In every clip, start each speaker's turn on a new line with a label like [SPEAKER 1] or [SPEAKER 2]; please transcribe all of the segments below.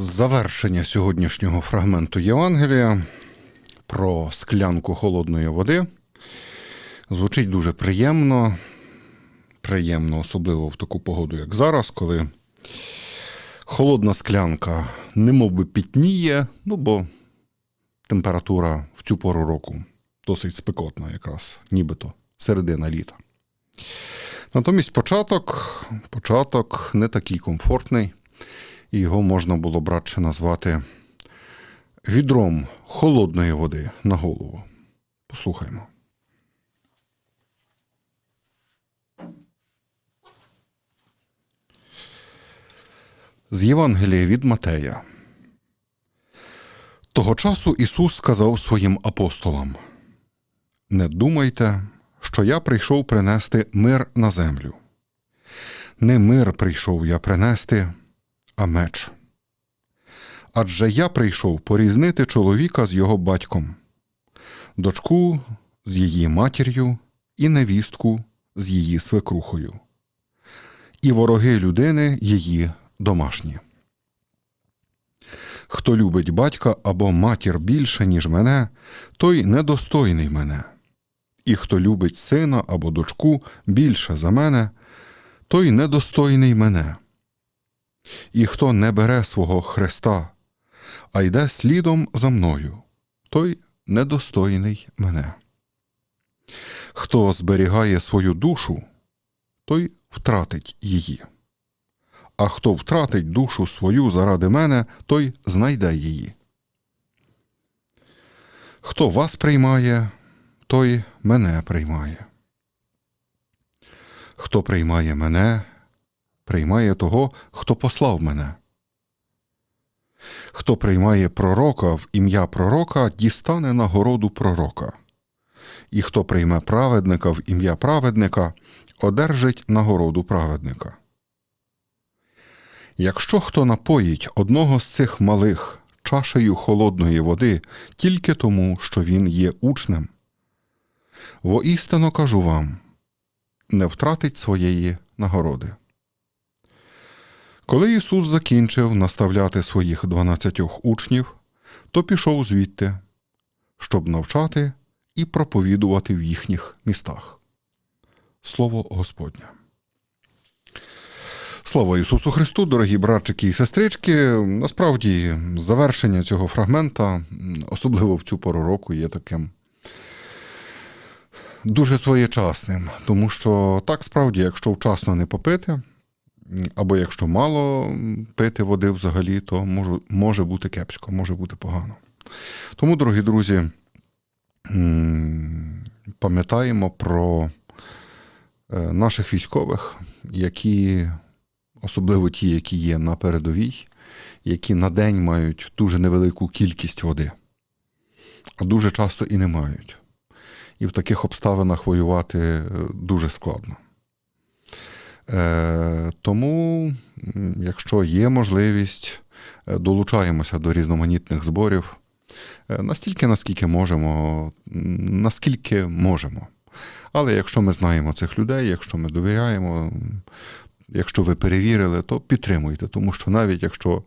[SPEAKER 1] Завершення сьогоднішнього фрагменту Євангелія про склянку холодної води звучить дуже приємно. Приємно, особливо в таку погоду, як зараз, коли холодна склянка немов би пітніє, ну бо температура в цю пору року досить спекотна, якраз, нібито середина літа. Натомість початок, початок не такий комфортний, і його можна було б радше назвати відром холодної води на голову. Послухаймо. З Євангелія від Матея. Того часу Ісус сказав своїм апостолам: Не думайте, що я прийшов принести мир на землю. Не мир прийшов я принести, а меч. Адже я прийшов порізнити чоловіка з його батьком, дочку з її матір'ю і невістку з її свекрухою, і вороги людини її домашні. Хто любить батька або матір більше, ніж мене, той недостойний мене. І хто любить сина або дочку більше за мене, той недостойний мене. І хто не бере свого Христа, а йде слідом за мною, той недостойний мене. Хто зберігає свою душу, той втратить її. А хто втратить душу свою заради мене, той знайде її. Хто вас приймає, той мене приймає. Хто приймає мене, приймає того, хто послав мене. Хто приймає пророка в ім'я пророка, дістане нагороду пророка. І хто прийме праведника в ім'я праведника, одержить нагороду праведника. Якщо хто напоїть одного з цих малих чашею холодної води тільки тому, що він є учнем, воістину кажу вам, не втратить своєї нагороди. Коли Ісус закінчив наставляти своїх дванадцятьох учнів, то пішов звідти, щоб навчати і проповідувати в їхніх містах. Слово Господнє. Слава Ісусу Христу, дорогі братчики і сестрички. Насправді, завершення цього фрагмента, особливо в цю пору року, є таким дуже своєчасним, тому що так справді, якщо вчасно не попити, або якщо мало пити води взагалі, то може, може бути кепсько, може бути погано. Тому, дорогі друзі, пам'ятаємо про е, наших військових, які особливо ті, які є на передовій, які на день мають дуже невелику кількість води, а дуже часто і не мають. І в таких обставинах воювати е, дуже складно. Е, Тому, якщо є можливість, е, долучаємося до різноманітних зборів е, настільки, наскільки можемо, наскільки можемо. Але якщо ми знаємо цих людей, якщо ми довіряємо, якщо ви перевірили, то підтримуйте, тому що навіть якщо,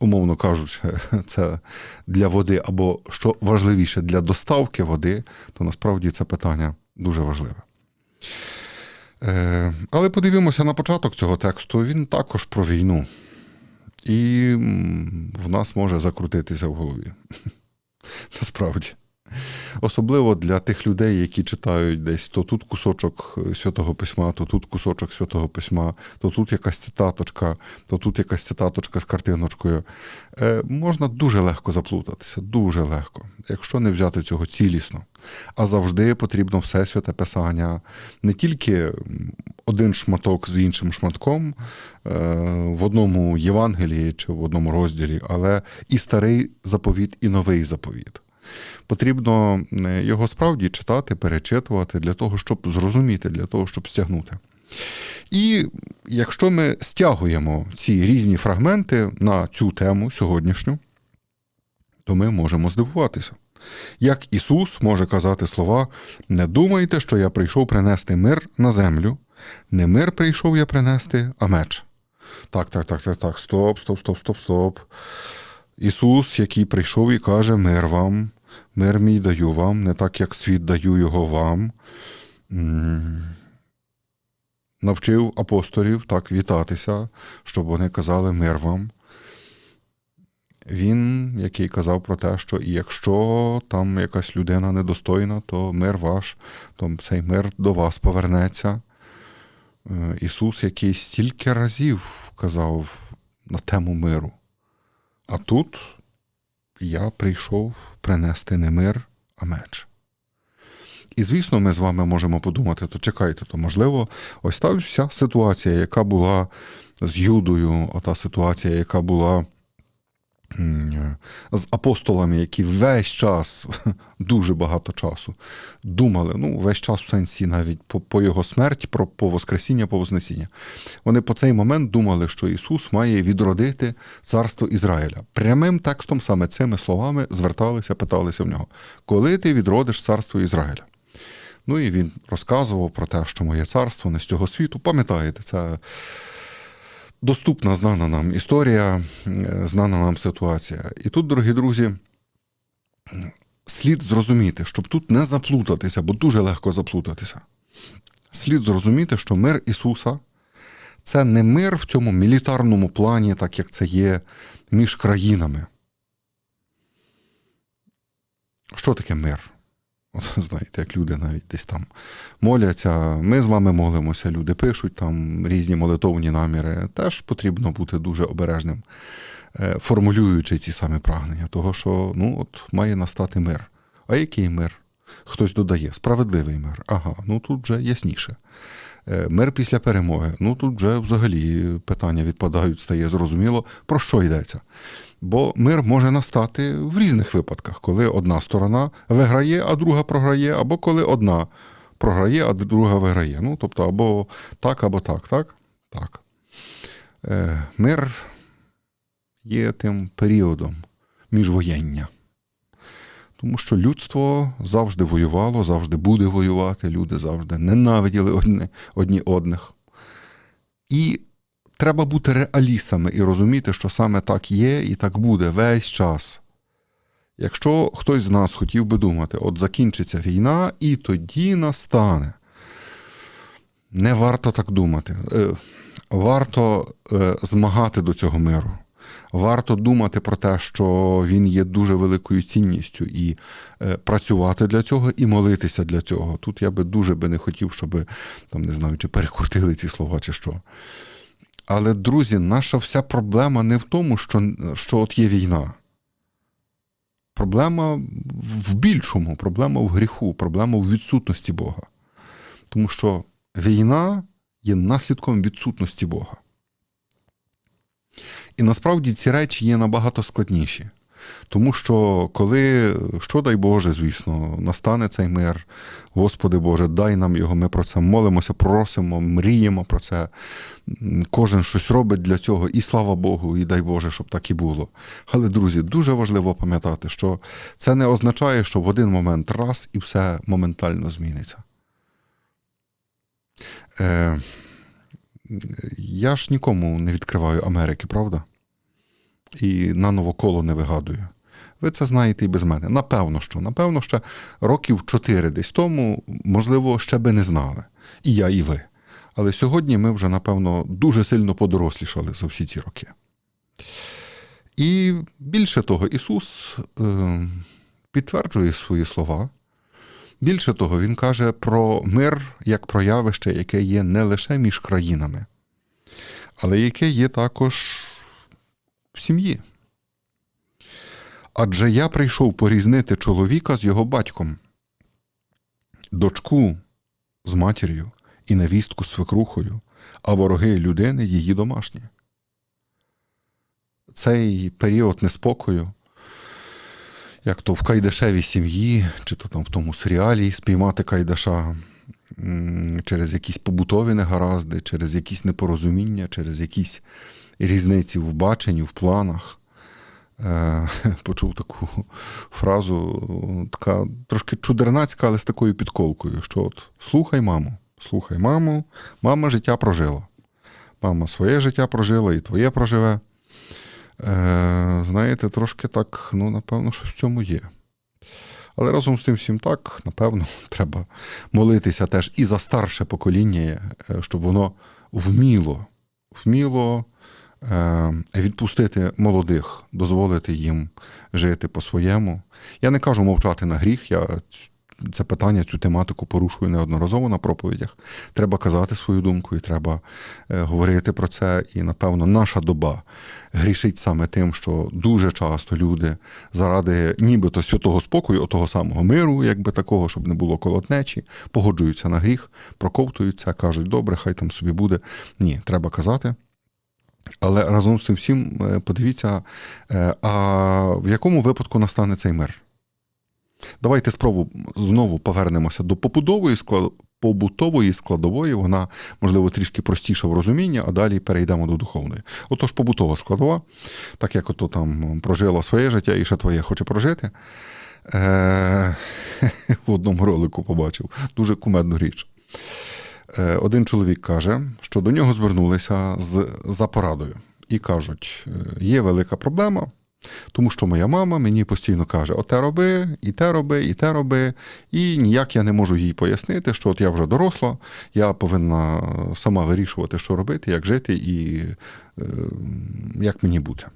[SPEAKER 1] умовно кажучи, це для води або що важливіше для доставки води, то насправді це питання дуже важливе. Е, але подивимося на початок цього тексту, він також про війну. І в нас може закрутитися в голові. Насправді. Особливо для тих людей, які читають десь то тут кусочок святого письма, то тут кусочок святого письма, то тут якась цитаточка, то тут якась цитаточка з картиночкою. Е, Можна дуже легко заплутатися, дуже легко, якщо не взяти цього цілісно. А завжди потрібно все святе писання, не тільки один шматок з іншим шматком е, в одному Євангелії чи в одному розділі, але і старий заповіт, і новий заповіт. Потрібно е, його справді читати, перечитувати для того, щоб зрозуміти, для того, щоб стягнути. І якщо ми стягуємо ці різні фрагменти на цю тему сьогоднішню, то ми можемо здивуватися. Як Ісус може казати слова: не думайте, що я прийшов принести мир на землю, не мир прийшов я принести, а меч. Так, так, так, так, так. Стоп, стоп, стоп, стоп, стоп. Ісус, який прийшов і каже: Мир вам, мир мій даю вам, не так, як світ даю його вам. Навчив апостолів так вітатися, щоб вони казали мир вам. Він, який казав про те, що якщо там якась людина недостойна, то мир ваш, то цей мир до вас повернеться. Е, Ісус, який стільки разів казав на тему миру. А тут я прийшов принести не мир, а меч. І, звісно, ми з вами можемо подумати, то чекайте, то можливо, ось та вся ситуація, яка була з Юдою, ота ситуація, яка була з апостолами, які весь час, дуже багато часу, думали, ну, весь час в сенсі навіть по, по його смерті, про по Воскресіння, по Вознесіння. Вони по цей момент думали, що Ісус має відродити царство Ізраїля. Прямим текстом, саме цими словами, зверталися, питалися в нього: коли ти відродиш царство Ізраїля? Ну і він розказував про те, що моє царство не з цього світу. Пам'ятаєте, це доступна, знана нам історія, знана нам ситуація. І тут, дорогі друзі, слід зрозуміти, щоб тут не заплутатися, бо дуже легко заплутатися. Слід зрозуміти, що мир Ісуса це не мир в цьому мілітарному плані, так як це є між країнами. Що таке мир? От знаєте, як люди навіть десь там моляться. Ми з вами молимося, люди пишуть там різні молитовні наміри. Теж потрібно бути дуже обережним, е, формулюючи ці самі прагнення, того, що ну, от має настати мир. А який мир? Хтось додає, справедливий мир. Ага, ну тут вже ясніше. Е, Мир після перемоги. Ну тут вже взагалі питання відпадають, стає зрозуміло, про що йдеться. Бо мир може настати в різних випадках, коли одна сторона виграє, а друга програє, або коли одна програє, а друга виграє. Ну, тобто, або так, або так, так? Так. Е, Мир є тим періодом міжвоєння. Тому що людство завжди воювало, завжди буде воювати, люди завжди ненавиділи одні, одні одних. І треба бути реалістами і розуміти, що саме так є і так буде весь час. Якщо хтось з нас хотів би думати, от закінчиться війна, і тоді настане. Не варто так думати. Е, Варто е, змагати до цього миру. Варто думати про те, що він є дуже великою цінністю, і е, працювати для цього, і молитися для цього. Тут я би дуже би не хотів, щоб там не знаю, чи перекрутили ці слова, чи що. Але, друзі, наша вся проблема не в тому, що, що от є війна. Проблема в більшому, проблема в гріху, проблема в відсутності Бога. Тому що війна є наслідком відсутності Бога. І насправді ці речі є набагато складніші. Тому що коли, що дай Боже, звісно, настане цей мир, Господи Боже, дай нам його, ми про це молимося, просимо, мріємо про це. Кожен щось робить для цього, і слава Богу, і дай Боже, щоб так і було. Але, друзі, дуже важливо пам'ятати, що це не означає, що в один момент раз і все моментально зміниться. Е, Я ж нікому не відкриваю Америки, правда? І наново коло не вигадую. Ви це знаєте і без мене. Напевно, що. Напевно, ще років чотири десь тому, можливо, ще би не знали. І я, і ви. Але сьогодні ми вже, напевно, дуже сильно подорослішали за всі ці роки. І більше того, Ісус е, підтверджує свої слова. Більше того, Він каже про мир як про явище, яке є не лише між країнами, але яке є також в сім'ї. Адже я прийшов порізнити чоловіка з його батьком, дочку з матір'ю і невістку з свекрухою, а вороги людини її домашні. Цей період неспокою, як то в Кайдашевій сім'ї, чи то там в тому серіалі спіймати Кайдаша через якісь побутові негаразди, через якісь непорозуміння, через якісь різниці в баченні, в планах. Е, почув таку фразу, така трошки чудернацька, але з такою підколкою, що от слухай маму, слухай маму, мама життя прожила. Мама своє життя прожила і твоє проживе. Е, знаєте, трошки так, ну, напевно, що в цьому є. Але разом з тим всім так, напевно, треба молитися теж і за старше покоління, е, щоб воно вміло, вміло е, відпустити молодих, дозволити їм жити по-своєму. Я не кажу мовчати на гріх. Я це питання, цю тематику порушую неодноразово на проповідях. Треба казати свою думку, і треба е, говорити про це. І, напевно, наша доба грішить саме тим, що дуже часто люди заради нібито святого спокою, отого самого миру, якби такого, щоб не було колотнечі, погоджуються на гріх, проковтуються, кажуть, добре, хай там собі буде. Ні, треба казати. Але разом з тим всім е, подивіться, е, а в якому випадку настане цей мир? Давайте спробу знову повернемося до побудової склад... побутової складової, вона, можливо, трішки простіша в розумінні, а далі перейдемо до духовної. Отож, побутова складова, так як ото там прожила своє життя і ще твоє хоче прожити. Е- В одному ролику побачив дуже кумедну річ. Е, Один чоловік каже, що до нього звернулися з за порадою і кажуть: є велика проблема. Тому що моя мама мені постійно каже: оте роби, і те роби, і те роби. І ніяк я не можу їй пояснити, що от я вже доросла, я повинна сама вирішувати, що робити, як жити і е, як мені бути.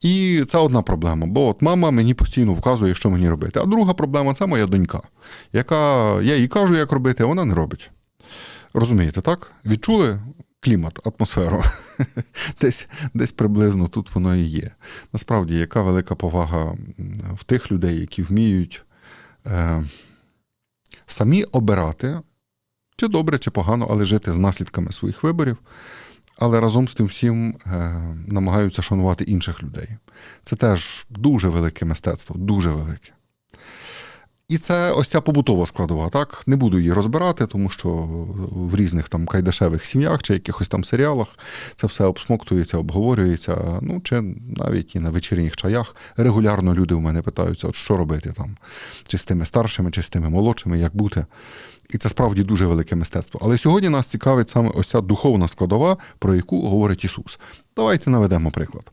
[SPEAKER 1] І це одна проблема, бо от мама мені постійно вказує, що мені робити. А друга проблема це моя донька, яка я їй кажу, як робити, а вона не робить. Розумієте, так? Відчули клімат, атмосферу. Десь десь приблизно тут воно і є. Насправді, яка велика повага в тих людей, які вміють е, самі обирати, чи добре, чи погано, але жити з наслідками своїх виборів, але разом з тим всім е, намагаються шанувати інших людей. Це теж дуже велике мистецтво, дуже велике. І це ось ця побутова складова. Так не буду її розбирати, тому що в різних там кайдашевих сім'ях чи якихось там серіалах це все обсмоктується, обговорюється. Ну чи навіть і на вечірніх чаях регулярно люди в мене питаються, от що робити там, чи з тими старшими, чи з тими молодшими, як бути. І це справді дуже велике мистецтво. Але сьогодні нас цікавить саме ось ця духовна складова, про яку говорить Ісус. Давайте наведемо приклад.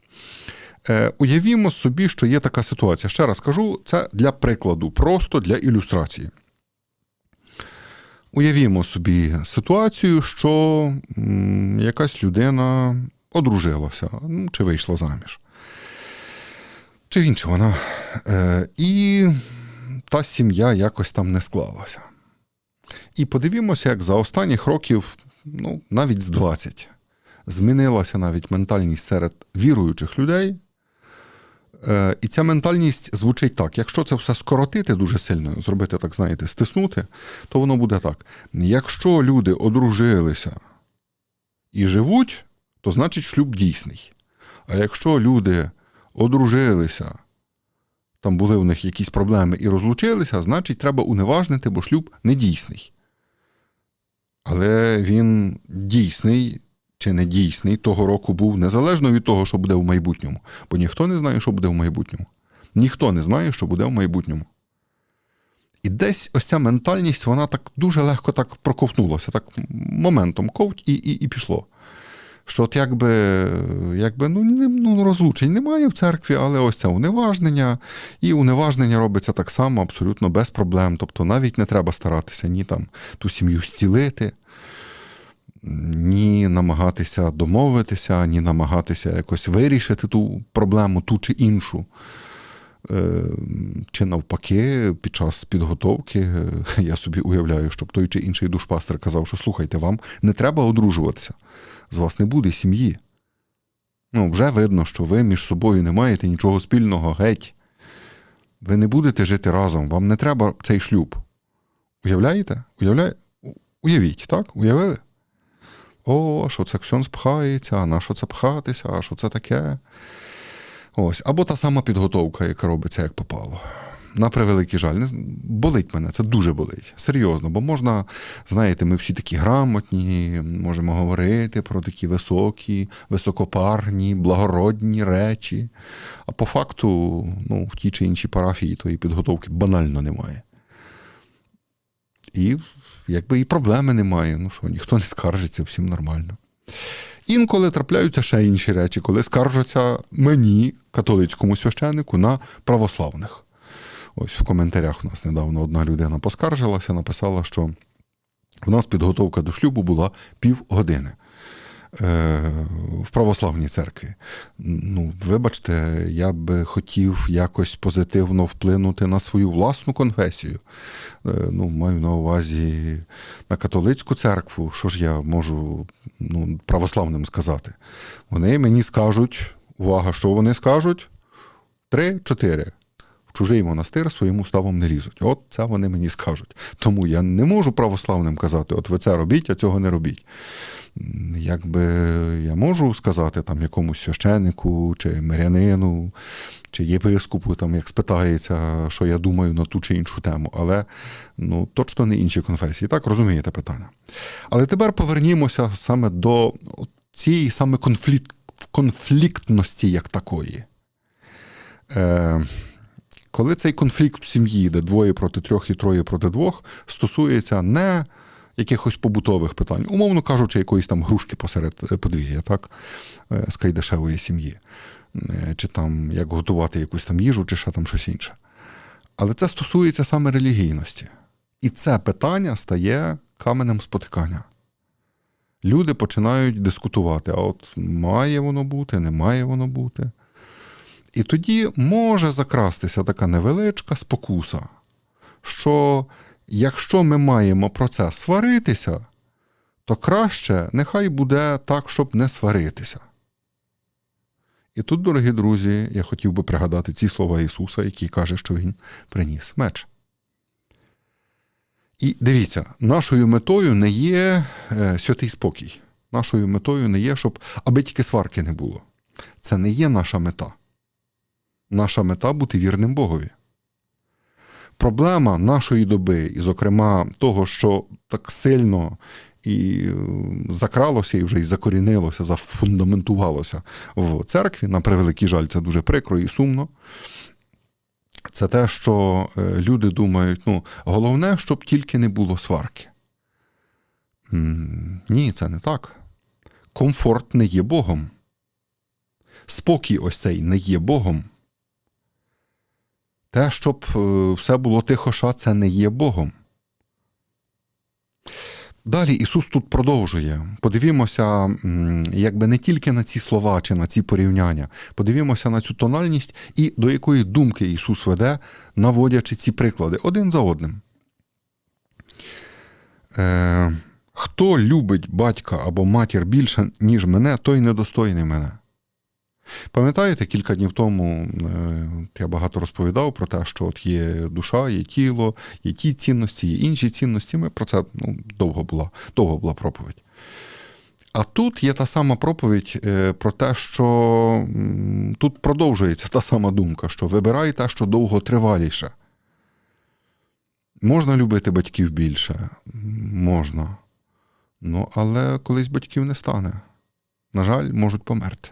[SPEAKER 1] Е, Уявімо собі, що є така ситуація. Ще раз кажу, це для прикладу, просто для ілюстрації. Уявімо собі ситуацію, що якась людина одружилася ну, чи вийшла заміж. Чи інше вона. Е, І та сім'я якось там не склалася. І подивімося, як за останніх років, ну, навіть з 20, змінилася навіть ментальність серед віруючих людей. Е, І ця ментальність звучить так: якщо це все скоротити дуже сильно, зробити, так знаєте, стиснути, то воно буде так. Якщо люди одружилися і живуть, то значить шлюб дійсний. А якщо люди одружилися, там були у них якісь проблеми і розлучилися, значить треба уневажнити, бо шлюб не дійсний. Але він дійсний чи не дійсний того року був незалежно від того, що буде в майбутньому. Бо ніхто не знає, що буде в майбутньому. Ніхто не знає, що буде в майбутньому. І десь ось ця ментальність, вона так дуже легко так проковтнулася, так моментом ковть і і, і пішло. Що от якби якби ну, ну, розлучень немає в церкві, але ось це уневажнення, і уневажнення робиться так само абсолютно без проблем. Тобто навіть не треба старатися ні там ту сім'ю зцілити, ні намагатися домовитися, ні намагатися якось вирішити ту проблему, ту чи іншу. Чи навпаки, під час підготовки я собі уявляю, щоб той чи інший душпастер казав, що слухайте, вам не треба одружуватися, з вас не буде сім'ї. Ну, вже видно, що ви між собою не маєте нічого спільного геть. Ви не будете жити разом, вам не треба цей шлюб. Уявляєте? Уявляє? Уявіть, так? Уявили? О, що це ксьон пхається, а на що це пхатися, а що це таке? Ось. Або та сама підготовка, яка робиться, як попало. На превеликий жаль, не болить мене, це дуже болить. Серйозно, бо можна, знаєте, ми всі такі грамотні, можемо говорити про такі високі, високопарні, благородні речі. А по факту, ну, в тій чи іншій парафії тої підготовки банально немає. І якби і проблеми немає. Ну що, ніхто не скаржиться, всім нормально. Інколи трапляються ще інші речі, коли скаржаться мені, католицькому священнику, на православних. Ось в коментарях у нас недавно одна людина поскаржилася, написала, що в нас підготовка до шлюбу була півгодини в православній церкві. Ну, вибачте, я би хотів якось позитивно вплинути на свою власну конфесію. Е, Ну, маю на увазі на католицьку церкву. Що ж я можу ну, православним сказати? Вони мені скажуть, увага, що вони скажуть? Три-чотири. Чужий монастир своїм ставом не лізуть. От це вони мені скажуть. Тому я не можу православним казати, от ви це робіть, а цього не робіть. Якби я можу сказати там якомусь священнику, чи мирянину, чи єпископу, там, як спитається, що я думаю на ту чи іншу тему, але ну, точно не інші конфесії. Так, розумієте питання. Але тепер повернімося саме до цієї саме конфлікт, конфліктності як такої. Е, коли цей конфлікт в сім'ї, де двоє проти трьох і троє проти двох, стосується не якихось побутових питань, умовно кажучи, якоїсь там грушки посеред е, подвір'я, так, е, з кайдашевої сім'ї, Е, чи там як готувати якусь там їжу, чи ще там щось інше. Але це стосується саме релігійності. І це питання стає каменем спотикання. Люди починають дискутувати: а от має воно бути, не має воно бути. І тоді може закрастися така невеличка спокуса, що якщо ми маємо про це сваритися, то краще нехай буде так, щоб не сваритися. І тут, дорогі друзі, я хотів би пригадати ці слова Ісуса, який каже, що Він приніс меч. І дивіться, нашою метою не є е, святий спокій. Нашою метою не є, щоб аби тільки сварки не було. Це не є наша мета. Наша мета бути вірним Богові. Проблема нашої доби, і, зокрема, того, що так сильно і е, закралося, і вже і закорінилося, зафундаментувалося в церкві, на превеликий жаль, це дуже прикро і сумно. Це те, що е, люди думають, ну, головне, щоб тільки не було сварки. Ні, це не так. Комфорт не є Богом. Спокій ось цей не є Богом. Те, щоб е, все було тихоша, це не є Богом. Далі Ісус тут продовжує. Подивімося, якби не тільки на ці слова чи на ці порівняння, подивімося на цю тональність і до якої думки Ісус веде, наводячи ці приклади один за одним. Е, Хто любить батька або матір більше, ніж мене, той недостойний мене. Пам'ятаєте, кілька днів тому е, я багато розповідав про те, що от є душа, є тіло, є ті цінності, є інші цінності. Ми про це ну, довго була, довго була проповідь. А тут є та сама проповідь е, про те, що тут продовжується та сама думка, що вибирай те, що довго триваліше. Можна любити батьків більше, можна. Ну, але колись батьків не стане. На жаль, можуть померти.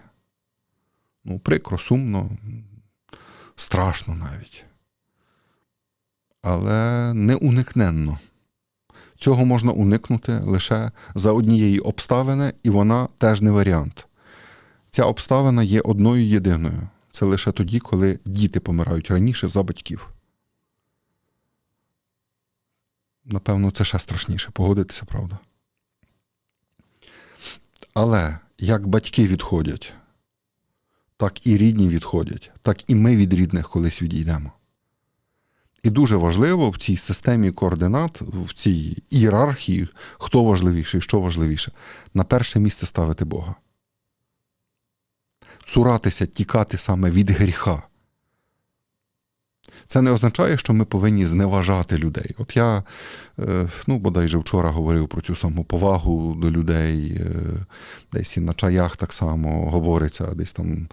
[SPEAKER 1] Ну, прикро, сумно, страшно навіть. Але неуникненно. Цього можна уникнути лише за однієї обставини, і вона теж не варіант. Ця обставина є одною єдиною. Це лише тоді, коли діти помирають раніше за батьків. Напевно, це ще страшніше, погодитися, правда. Але як батьки відходять, так і рідні відходять, так і ми від рідних колись відійдемо. І дуже важливо в цій системі координат, в цій ієрархії, хто важливіший, що важливіше, на перше місце ставити Бога. Цуратися, тікати саме від гріха. Це не означає, що ми повинні зневажати людей. От я, е, ну, бодай же вчора говорив про цю самоповагу до людей, е, десь і на чаях так само говориться, десь там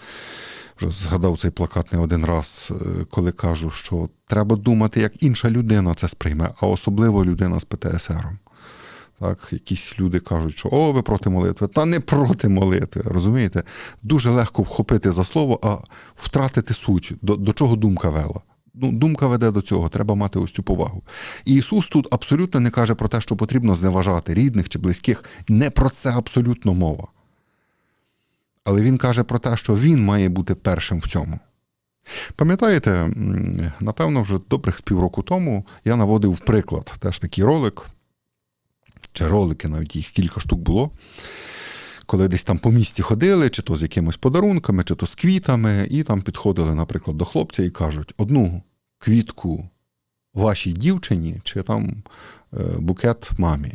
[SPEAKER 1] вже згадав цей плакат не один раз, е, коли кажу, що треба думати, як інша людина це сприйме, а особливо людина з ПТСРом. Так, якісь люди кажуть, що о, ви проти молитви. Та не проти молитви. Розумієте? Дуже легко вхопити за слово, а втратити суть, до, до чого думка вела. Ну, думка веде до цього, треба мати ось цю повагу. І Ісус тут абсолютно не каже про те, що потрібно зневажати рідних чи близьких. Не про це абсолютно мова. Але він каже про те, що він має бути першим в цьому. Пам'ятаєте, напевно, вже добрих з півроку тому я наводив приклад теж такий ролик, чи ролики, навіть їх кілька штук було. Коли десь там по місті ходили, чи то з якимись подарунками, чи то з квітами, і там підходили, наприклад, до хлопця і кажуть: одну квітку вашій дівчині, чи там е, букет мамі.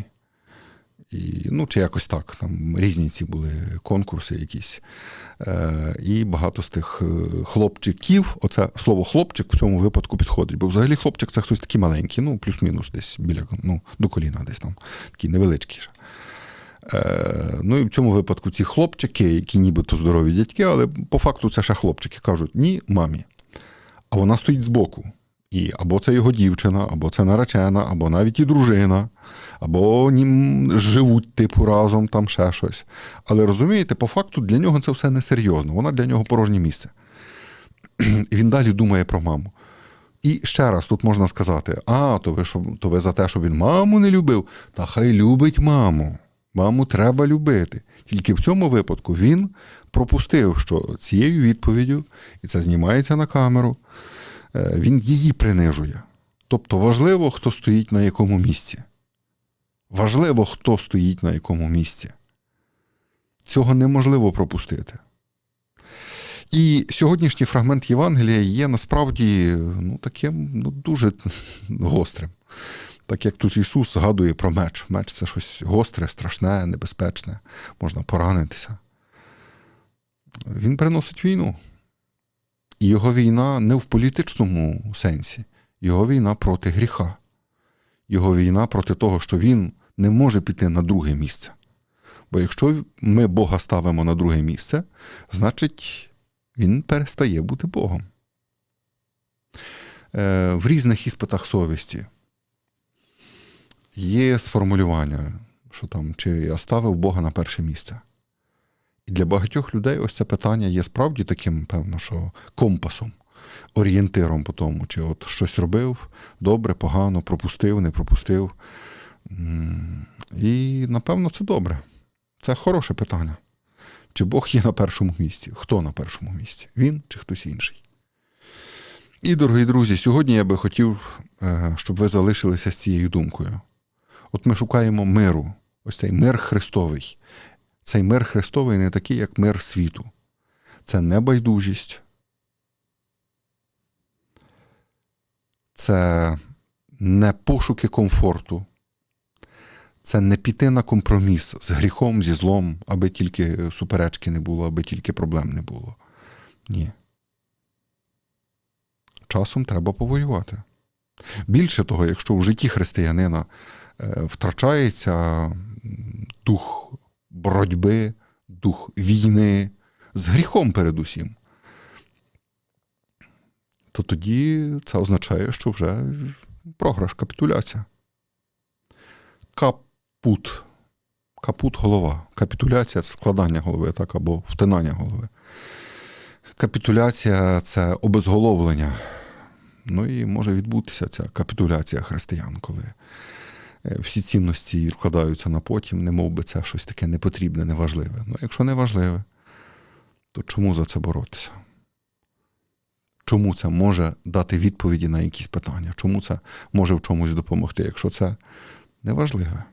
[SPEAKER 1] І, Ну, чи якось так, там різні ці були конкурси якісь. Е, І багато з тих е, хлопчиків, оце слово хлопчик в цьому випадку підходить. Бо взагалі хлопчик це хтось такий маленький, ну, плюс-мінус десь біля ну, до коліна, десь там, такий невеличкий. Е, Ну і в цьому випадку ці хлопчики, які нібито здорові дядьки, але по факту це ще хлопчики кажуть ні мамі. А вона стоїть збоку. І або це його дівчина, або це наречена, або навіть і дружина, або нім живуть, типу, разом, там ще щось. Але розумієте, по факту для нього це все несерйозно. Вона для нього порожнє місце. І він далі думає про маму. І ще раз тут можна сказати: а, то ви що, то ви за те, що він маму не любив, та хай любить маму. Маму треба любити. Тільки в цьому випадку він пропустив, що цією відповіддю, і це знімається на камеру. Е, він її принижує. Тобто важливо, хто стоїть на якому місці. Важливо, хто стоїть на якому місці. Цього неможливо пропустити. І сьогоднішній фрагмент Євангелія є насправді ну, таким ну, дуже гострим. Так як тут Ісус згадує про меч. Меч це щось гостре, страшне, небезпечне, можна поранитися. Він приносить війну. І його війна не в політичному сенсі, його війна проти гріха, його війна проти того, що він не може піти на друге місце. Бо якщо ми Бога ставимо на друге місце, значить він перестає бути Богом. Е, в різних іспитах совісті є сформулювання, що там, чи я ставив Бога на перше місце. І для багатьох людей ось це питання є справді таким, певно, що компасом, орієнтиром по тому, чи от щось робив добре, погано, пропустив, не пропустив. І, напевно, це добре. Це хороше питання. Чи Бог є на першому місці? Хто на першому місці? Він чи хтось інший? І, дорогі друзі, сьогодні я би хотів, е, щоб ви залишилися з цією думкою. От ми шукаємо миру, ось цей мир Христовий, цей мир Христовий не такий, як мир світу. Це небайдужість. Це не пошуки комфорту. Це не піти на компроміс з гріхом, зі злом, аби тільки суперечки не було, аби тільки проблем не було. Ні. Часом треба повоювати. Більше того, якщо в житті християнина е, втрачається дух боротьби, дух війни з гріхом передусім, то тоді це означає, що вже програш, капітуляція. Капут. Капут голова. Капітуляція складання голови, так, або втинання голови. Капітуляція це обезголовлення. Ну і може відбутися ця капітуляція християн, коли Е, всі цінності відкладаються на потім, не мов би це щось таке непотрібне, неважливе. Ну, якщо не важливе, то чому за це боротися? Чому це може дати відповіді на якісь питання? Чому це може в чомусь допомогти, якщо це неважливе?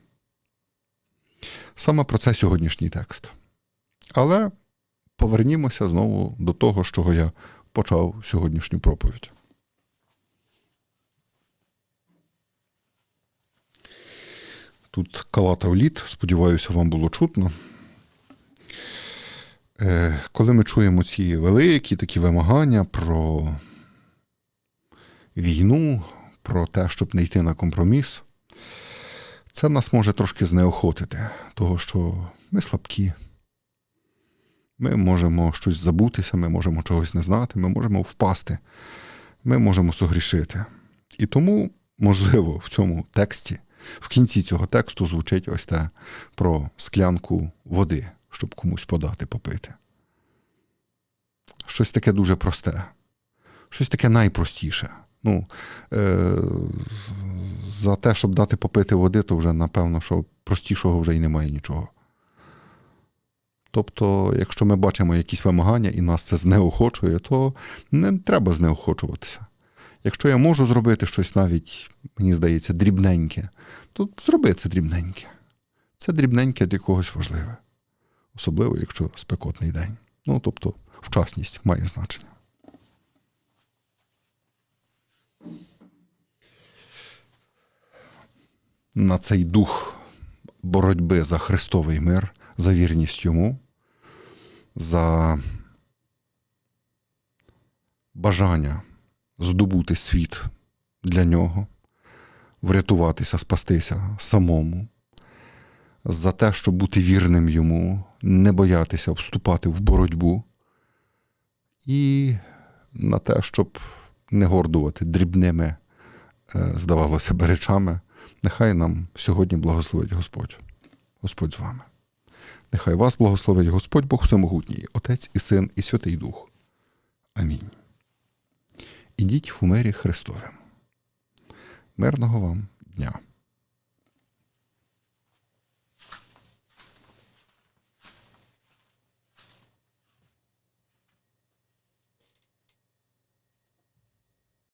[SPEAKER 1] Саме про це сьогоднішній текст. Але повернімося знову до того, з чого я почав сьогоднішню проповідь. Тут калатав лід, сподіваюся, вам було чутно. Е, коли ми чуємо ці великі такі вимагання про війну, про те, щоб не йти на компроміс, це нас може трошки знеохотити, того що ми слабкі. Ми можемо щось забутися, ми можемо чогось не знати, ми можемо впасти, ми можемо согрішити. І тому, можливо, в цьому тексті. В кінці цього тексту звучить ось те про склянку води, щоб комусь подати попити. Щось таке дуже просте, щось таке найпростіше. Ну, е- За те, щоб дати попити води, то вже, напевно, що простішого вже й немає нічого. Тобто, якщо ми бачимо якісь вимагання і нас це знеохочує, то не треба знеохочуватися. Якщо я можу зробити щось навіть, мені здається, дрібненьке, то зроби це дрібненьке. Це дрібненьке для когось важливе. Особливо, якщо спекотний день. Ну, тобто, вчасність має значення. На цей дух боротьби за Христовий мир, за вірність йому, за бажання здобути світ для нього, врятуватися, спастися самому, за те, щоб бути вірним йому, не боятися вступати в боротьбу, і на те, щоб не гордувати дрібними, е, здавалося б, речами. Нехай нам сьогодні благословить Господь. Господь з вами. Нехай вас благословить Господь Бог Всемогутній, Отець і Син, і Святий Дух. Амінь. Ідіть в мирі Христовим. Мирного вам дня!